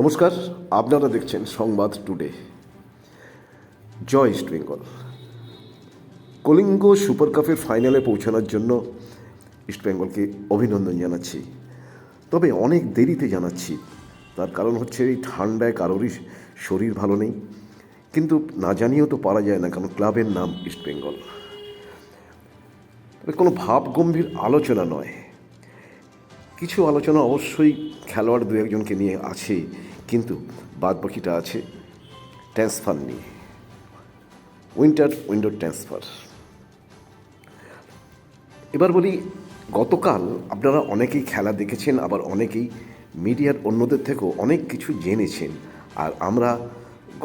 নমস্কার, আপনারা দেখছেন সংবাদ টুডে। জয় ইস্ট বেঙ্গল। কলিঙ্গ সুপার কাপের ফাইনালে পৌঁছানোর জন্য ইস্ট বেঙ্গলকে অভিনন্দন জানাচ্ছি। তবে অনেক দেরিতে জানাচ্ছি। তার কারণ হচ্ছে এই ঠান্ডায় কারোরই শরীর ভালো নেই। কিন্তু না জানিয়েও তো পারা যায় না কারণ ক্লাবের নাম ইস্ট বেঙ্গল। তবে কোনো ভাব গম্ভীর আলোচনা নয়। কিছু আলোচনা অবশ্যই খেলোয়াড় দু একজনকে নিয়ে আছে কিন্তু বাদ বাকিটা আছে ট্রান্সফার নিয়ে। Winter window transfer. এবার বলি, গতকাল আপনারা অনেকেই খেলা দেখেছেন, আবার অনেকেই মিডিয়ার অন্যদের থেকেও অনেক কিছু জেনেছেন। আর আমরা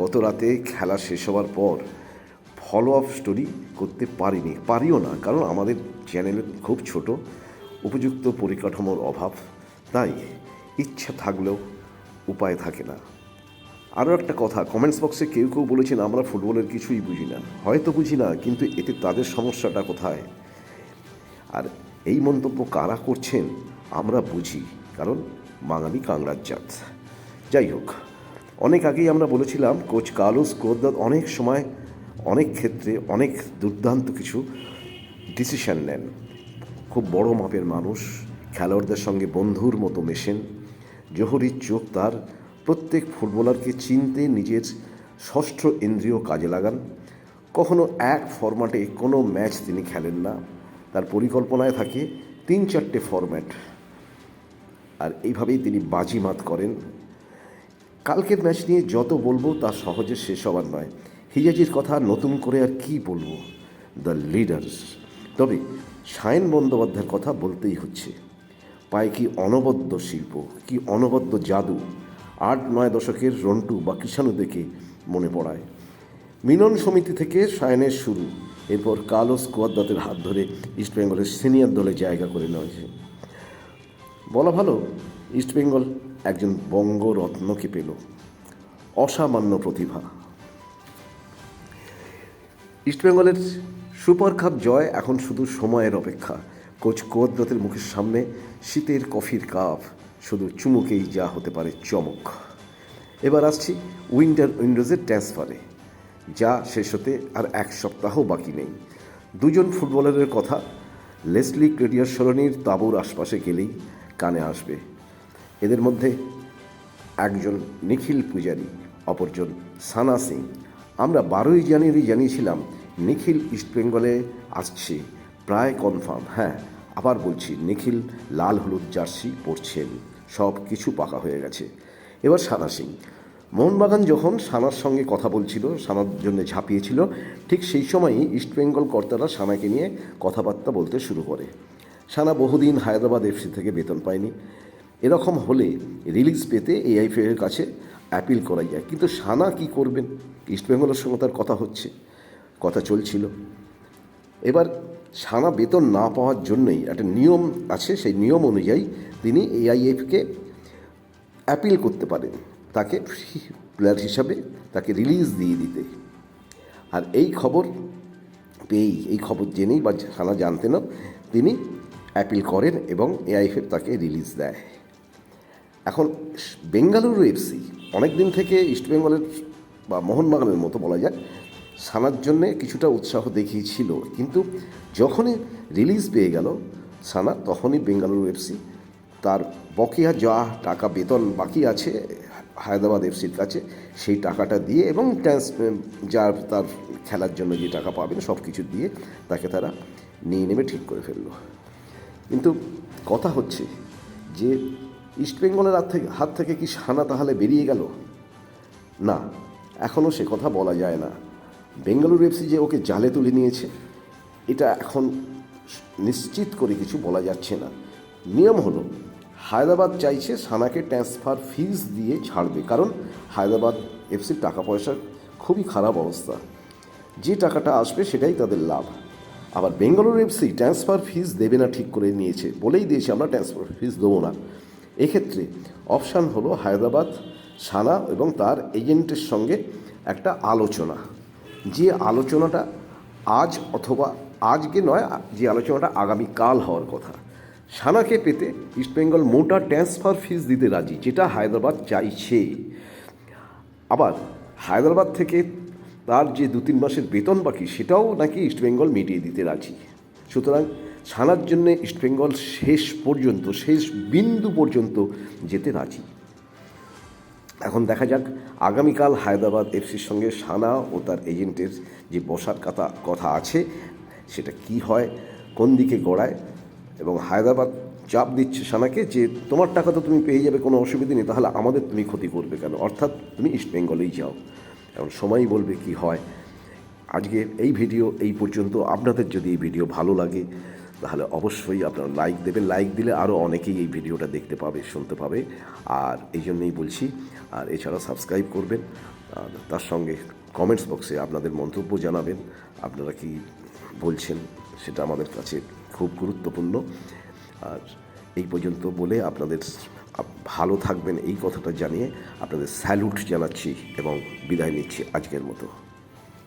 গত রাতে খেলা শেষ হওয়ার পর ফলো আপ স্টোরি করতে পারিনি। পারিও না, কারণ আমাদের চ্যানেল খুব ছোট, উপযুক্ত পরিকাঠামোর অভাব। তাই ইচ্ছা থাকলেও উপায় থাকে না। আরও একটা কথা কমেন্টস বক্সে কেউ কেউ বলেছেন, আমরা ফুটবলের কিছুই বুঝি না। হয়তো বুঝি না, কিন্তু এতে তাদের সমস্যাটা কোথায়? আর এই মন্তব্য কারা করছেন, আমরা বুঝি, কারণ বাঙালি কাংড়ার জাত। যাই হোক, অনেক আগেই আমরা বলেছিলাম, কোচ কার্লোস কোদ্দাত অনেক সময়, অনেক ক্ষেত্রে অনেক দুর্দান্ত কিছু ডিসিশন নেন। খুব বড় মাপের মানুষ, খেলোয়াড়দের সঙ্গে বন্ধুর মতো মেশেন। জহরির চোখ তার প্রত্যেক ফুটবলারকে চিনতে নিজের ষষ্ঠ ইন্দ্রিয় কাজে লাগান। কখনো এক ফরম্যাটে কোনো ম্যাচ তিনি খেলেন না। তার পরিকল্পনায় থাকে তিন চারটে ফরম্যাট আর এইভাবেই তিনি বাজিমাত করেন। কালকের ম্যাচ নিয়ে যত বলব তা সহজে শেষ হবার নয়। হিজাজির কথা নতুন করে আর কি বলব? দ্য লিডার্স তবে সায়ন বন্দ্যোপাধ্যায়ের কথা বলতেই হচ্ছে। পায় কি অনবদ্য শিল্প, কি অনবদ্য জাদু। আট নয় দশকের রন্টু বা কিষাণু দেখে মনে পড়ায়। মিলন সমিতি থেকে সায়নের শুরু। এরপর কালো স্কোয়াদ্দাতের হাত ধরে ইস্টবেঙ্গলের সিনিয়র দলে জায়গা করে নেওয়া বলা ভালো ইস্টবেঙ্গল একজন বঙ্গরত্নকে পেল। অসামান্য প্রতিভা। ইস্টবেঙ্গলের সুপার কাপ জয় এখন শুধু সময়ের অপেক্ষা। কোচ কোয়াদ্দাতের মুখের সামনে শীতের কফির কাপ, শুধু চুমুকেই যা হতে পারে চমক। এবার আসছি উইন্টার উইন্ডোজের ট্রান্সফারে, যা শেষ হতে আর এক সপ্তাহ বাকি নেই। দুজন ফুটবলারের কথা লেসলি ক্রেডিয়ার সরণির তাঁবুর আশপাশে গেলেই কানে আসবে। এদের মধ্যে একজন নিখিল পূজারী, অপরজন সানা সিং। আমরা বারোই জানুয়ারি জানিয়েছিলাম নিখিল ইস্টবেঙ্গলে আসছে। প্রায় কনফার্ম হ্যাঁ আবার বলছি, নিখিল লাল হলুদ জার্সি পরছেন, সব কিছু পাকা হয়ে গেছে। এবার সানা সিং, মোহনবাগান যখন সানার সঙ্গে কথা বলছিল, সানার জন্য ঝাঁপিয়েছিল, ঠিক সেই সময়ই ইস্টবেঙ্গল কর্তারা সানাকে নিয়ে কথাবার্তা বলতে শুরু করে। সানা বহুদিন হায়দ্রাবাদ এফসি থেকে বেতন পায়নি। এরকম হলে রিলিজ পেতে এআইফের কাছে অ্যাপিল করা যায়। কিন্তু সানা কি করবেন? ইস্টবেঙ্গলের সঙ্গে তার কথা হচ্ছে, কথা চলছিল। এবার সানা বেতন না পাওয়ার জন্যই একটা নিয়ম আছে, সেই নিয়ম অনুযায়ী তিনি এআইএফকে অ্যাপিল করতে পারেন, তাকে প্লেয়ার হিসাবে তাকে রিলিজ দিয়ে দিতে। আর এই খবর পেয়েই, এই খবর জেনেই বা সানা জানতেনও তিনি অ্যাপিল করেন এবং এআইএফ তাকে রিলিজ দেয়। এখন বেঙ্গালুরু এফসি অনেক দিন থেকে ইস্টবেঙ্গলের বা মোহনবাগানের মতো বলা যায় সানার জন্যে কিছুটা উৎসাহ দেখিয়েছিল। কিন্তু যখনই রিলিজ পেয়ে গেল, সানা তখনই বেঙ্গালুরু এফসি তার বকেয়া যা টাকা বেতন বাকি আছে, হায়দ্রাবাদ এফসির কাছে, সেই টাকাটা দিয়ে এবং ট্রান্স যা তার খেলার জন্য যে টাকা পাবেন সব কিছু দিয়ে তাকে তারা নিয়ে নেমে ঠিক করে ফেলল। কিন্তু কথা হচ্ছে যে ইস্টবেঙ্গলের হাত থেকে হাত থেকে কি সানা তাহলে বেরিয়ে গেল? না এখনও সে কথা বলা যায় না। বেঙ্গালুরু এফসি যে ওকে জালে তুলে নিয়েছে, এটা এখন নিশ্চিত করে কিছু বলা যাচ্ছে না। নিয়ম হলো, হায়দ্রাবাদ চাইছে সানাকে ট্রান্সফার ফিজ দিয়ে ছাড়বে, কারণ হায়দ্রাবাদ এফসির টাকা পয়সার খুবই খারাপ অবস্থা। যে টাকাটা আসবে সেটাই তাদের লাভ। আবার বেঙ্গালুরু এফসি ট্রান্সফার ফিজ দেবে না, ঠিক করে নিয়েছে, বলেই দিয়েছে আমরা ট্রান্সফার ফিজ দেবো না। এক্ষেত্রে অপশান হলো হায়দ্রাবাদ, সানা এবং তার এজেন্টের সঙ্গে একটা আলোচনা। যে আলোচনাটা আজ অথবা আজকে নয়, যে আলোচনাটা আগামীকাল হওয়ার কথা। সানাকে পেতে ইস্টবেঙ্গল মোটা ট্রান্সফার ফিস দিতে রাজি, যেটা হায়দ্রাবাদ চাইছে। আবার হায়দ্রাবাদ থেকে তার যে দু তিন মাসের বেতন বাকি, সেটাও নাকি ইস্টবেঙ্গল মিটিয়ে দিতে রাজি। সুতরাং ছানার জন্য ইস্টবেঙ্গল শেষ পর্যন্ত, শেষ বিন্দু পর্যন্ত যেতে রাজি। এখন দেখা যাক আগামীকাল হায়দ্রাবাদ এফসির সঙ্গে সানা ও তার এজেন্টের যে বসার কথা কথা আছে, সেটা কি হয়, কোন দিকে গড়ায় এবং হায়দ্রাবাদ চাপ দিচ্ছে সানাকে যে তোমার টাকা তো তুমি পেয়ে যাবে, কোনো অসুবিধা নেই, তাহলে আমাদের তুমি ক্ষতি করবে কেন? অর্থাৎ তুমি ইস্ট বেঙ্গলেই যাও। এখন সময়ই বলবে কি হয়। আজকে এই ভিডিও এই পর্যন্ত। আপনাদের যদি এই ভিডিও ভালো লাগে তাহলে অবশ্যই আপনারা লাইক দেবেন। লাইক দিলে আরও অনেকেই এই ভিডিওটা দেখতে পাবে, শুনতে পাবে। আর এই জন্যই বলছি, আর এছাড়া সাবস্ক্রাইব করবেন। তার সঙ্গে কমেন্টস বক্সে আপনাদের মন্তব্য জানাবেন। আপনারা কি বলছেন সেটা আমাদের কাছে খুব গুরুত্বপূর্ণ। আর এই পর্যন্ত বলে আপনাদের ভালো থাকবেন। এই কথাটা জানিয়ে আপনাদের স্যালুট জানাচ্ছি এবং বিদায় নিচ্ছি আজকের মতো।